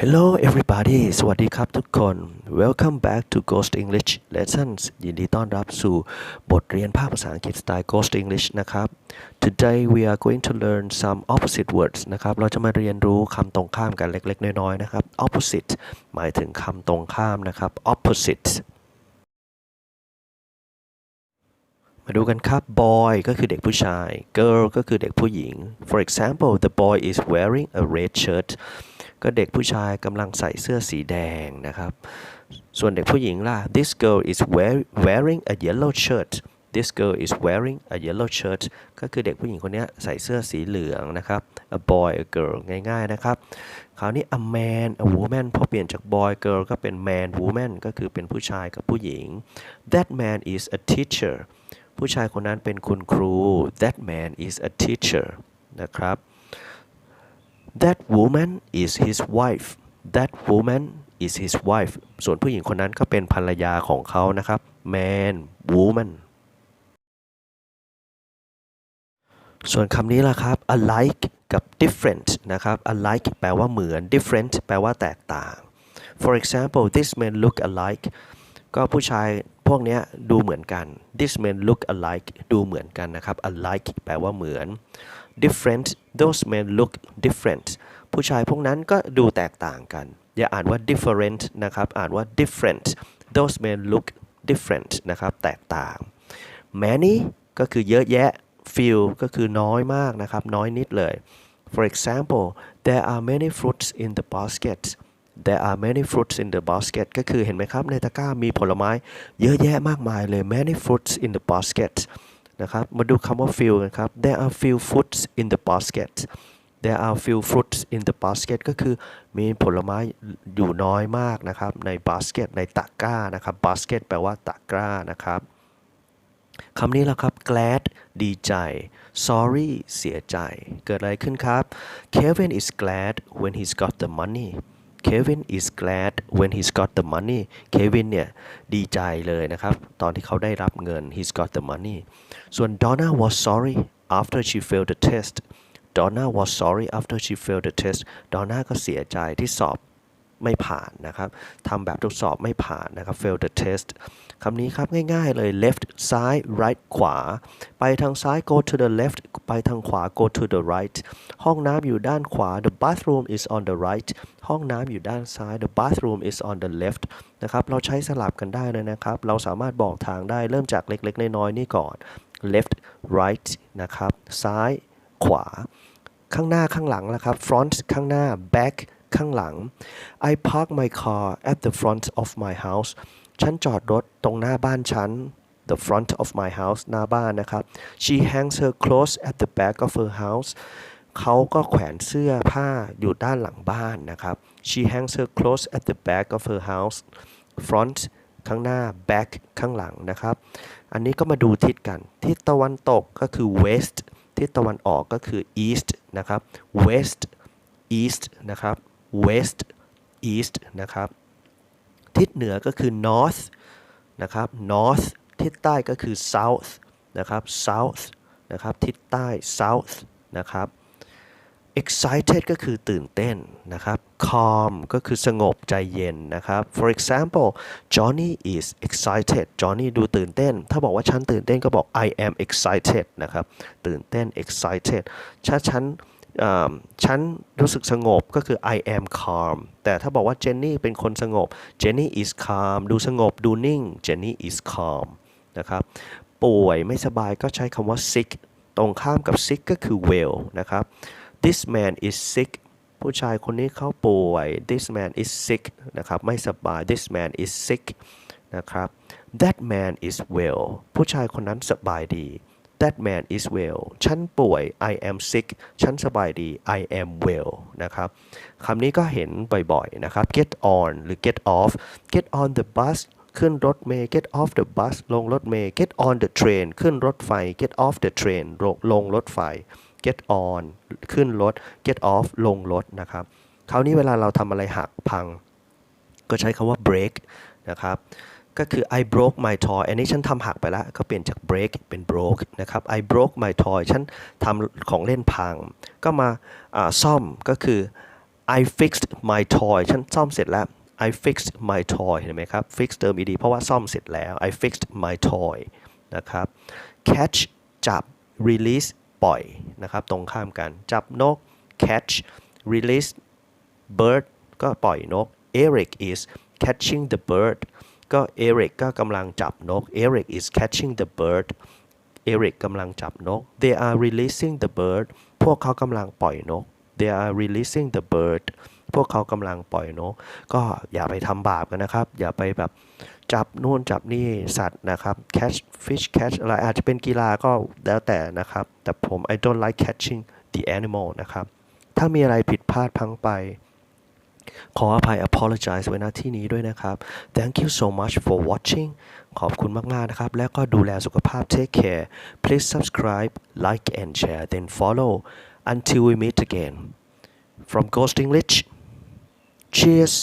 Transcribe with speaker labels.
Speaker 1: Hello everybody สวัสดีครับทุกคน Welcome back to Ghost English Lessons ยินดีต้อนรับสู่บทเรียนภาคภาษาอังกฤษสไตล์ Ghost English นะครับ Today we are going to learn some opposite words นะครับ เราจะมาเรียนรู้คำตรงข้ามกันเล็กๆ น้อยๆ นะครับ opposite หมายถึงคำตรงข้ามนะครับ opposite มาดูกันครับ boy ก็คือเด็กผู้ชาย girl ก็คือเด็กผู้หญิง for example the boy is wearing a red shirt ก็เด็กผู้ชายกำลังใส่เสื้อสีแดงนะครับ ส่วนเด็กผู้หญิงล่ะ this girl is wearing a yellow shirt this girl is wearing a yellow shirt ก็คือเด็กผู้หญิงคนนี้ใส่เสื้อสีเหลืองนะครับ a boy a girl ง่ายๆนะครับ คราวนี้ a man a woman พอเปลี่ยนจาก boy girl ก็เป็น man woman ก็คือเป็นผู้ชายกับผู้หญิง that man is a teacher ผู้ชายคนนั้นเป็นคุณครู that man is a teacher นะครับ that woman is his wife that woman is his wife ส่วนผู้หญิงคนนั้นก็เป็นภรรยาของเขานะครับ man woman ส่วนคำนี้ล่ะครับ alike กับ different นะครับ alike แปลว่าเหมือน different แปลว่าแตกต่าง for example this men look alike ก็ผู้ชายพวกนี้ดูเหมือนกัน this men look alike ดูเหมือนกันนะครับ alike แปลว่าเหมือน different those men look different ผู้ชายพวกนั้นก็ดูแตกต่างกัน อย่าอ่านว่า different นะครับ อ่านว่า different those men look different นะครับ แตกต่าง many ก็คือเยอะแยะ few ก็คือน้อยมากนะครับ น้อยนิดเลย for example there are many fruits in the basket there are many fruits in the basket ก็คือเห็นไหมครับ ในตะกร้ามีผลไม้เยอะแยะมากมายเลย many fruits in the basket นะครับ มาดูคำว่า few กันครับ there are few fruits in the basket there are few fruits in the basket ก็คือมีผลไม้อยู่น้อยมากนะครับ ใน basket ในตะกร้านะครับ basket แปลว่าตะกร้านะครับคำนี้แหละครับ glad ดีใจ sorry เสียใจ เกิดอะไรขึ้นครับ Kevin is glad when he's got the money Kevin is glad when he's got the money Kevin เนี่ยดีใจเลยนะครับ ตอนที่เขาได้รับเงิน he's got the money ส่วน Donna was sorry after she failed the test Donna was sorry after she failed the test Donna ก็เสียใจที่สอบ ไม่ผ่านนะครับทำแบบทดสอบไม่ผ่านนะครับ fail the test คำนี้ครับง่ายๆเลย left ซ้าย right ขวา ไปทางซ้าย go to the left ไปทางขวา go to the right ห้องน้ำอยู่ด้านขวา the bathroom is on the right ห้องน้ำอยู่ด้านซ้าย the bathroom is on the left นะครับเราใช้สลับกันได้เลยนะครับ เราสามารถบอกทางได้เริ่มจากเล็กๆ น้อยๆนี่ก่อน left right นะครับ ซ้ายขวา ข้างหน้าข้างหลังละครับ front ข้างหน้า back ข้างหลัง I park my car at the front of my house ฉันจอดรถตรงหน้าบ้านฉัน the front of my house หน้าบ้านนะครับ she hangs her clothes at the back of her house เขาก็แขวนเสื้อผ้าอยู่ด้านหลังบ้านนะครับ she hangs her clothes at the back of her house front ข้างหน้า back ข้างหลังนะครับ อันนี้ก็มาดูทิศกัน ทิศตะวันตกก็คือ west ทิศตะวันออกก็คือ east นะครับ west east นะครับ west east นะครับ ทิศเหนือก็คือ north นะครับ north ทิศใต้ก็คือ south นะครับ south นะครับ ทิศใต้ south นะครับ excited ก็คือตื่นเต้นนะครับ calm ก็คือสงบใจเย็นนะครับ for example Johnny is excited Johnny ดูตื่นเต้น ถ้าบอกว่าฉันตื่นเต้นก็บอก I am excited นะครับ ตื่นเต้น excited ถ้าฉัน ฉันรู้สึกสงบก็คือ I am calm แต่ถ้าบอกว่า Jenny เป็นคนสงบ Jenny is calm ดูสงบดูนิ่ง Jenny is calm นะครับ ป่วยไม่สบายก็ใช้คำว่า sick ตรงข้ามกับ sick ก็คือ well นะครับ this man is sick ผู้ชายคนนี้เขาป่วย this man is sick นะครับ ไม่สบาย this man is sick นะครับ that man is well ผู้ชายคนนั้นสบายดี that man is well ฉันป่วย I am sick ฉันสบายดี I am well นะครับคำนี้ก็เห็นบ่อยๆนะครับ get on หรือ get off get on the bus ขึ้นรถเมล์ get off the bus ลงรถเมล์ get on the train ขึ้นรถไฟ get off the train ลงลงรถไฟ get on ขึ้นรถ get off ลงรถนะครับคราวนี้เวลาเราทำอะไรหักพัง ก็ใช้คำว่า break นะครับ ก็คือ I broke my toy อันนี้ฉันทำหักไปแล้ว ก็เปลี่ยนจาก break เป็น broke นะครับ I broke my toy ฉันทำของเล่นพัง ก็มาาซ่อมก็คือ I fixed my toy ฉันซ่อมเสร็จแล้ว I fixed my toy เห็นไหมครับ fix เติม ed เพราะว่าซ่อมเสร็จแล้ว I fixed my toy นะครับ catch จับ release ปล่อยนะครับ ตรงข้ามกัน จับนก catch release bird ก็ปล่อยนก Eric is catching the bird ก็ Eric ก็กำลังจับนก Eric is catching the bird Eric กกำลังจับนก They are releasing the bird พวกเขากำลังปล่อยนก They are releasing the bird พวกเขากำลังปล่อยนก ก็อย่าไปทำบาปกันนะครับ อย่าไปแบบจับนู่นจับนี่สัตว์นะครับ catch fish catch อะไรอาจจะเป็นกีฬาก็แล้วแต่นะครับ แต่ผม I don't like catching the animal นะครับ ถ้ามีอะไรผิดพลาดพังไป ขออภัย apologize ไว้ณที่นี้ด้วยนะครับ thank you so much for watching ขอบคุณมาก ๆ นะครับ และก็ดูแลสุขภาพ take care please subscribe like and share then follow until we meet again from Ghost English cheers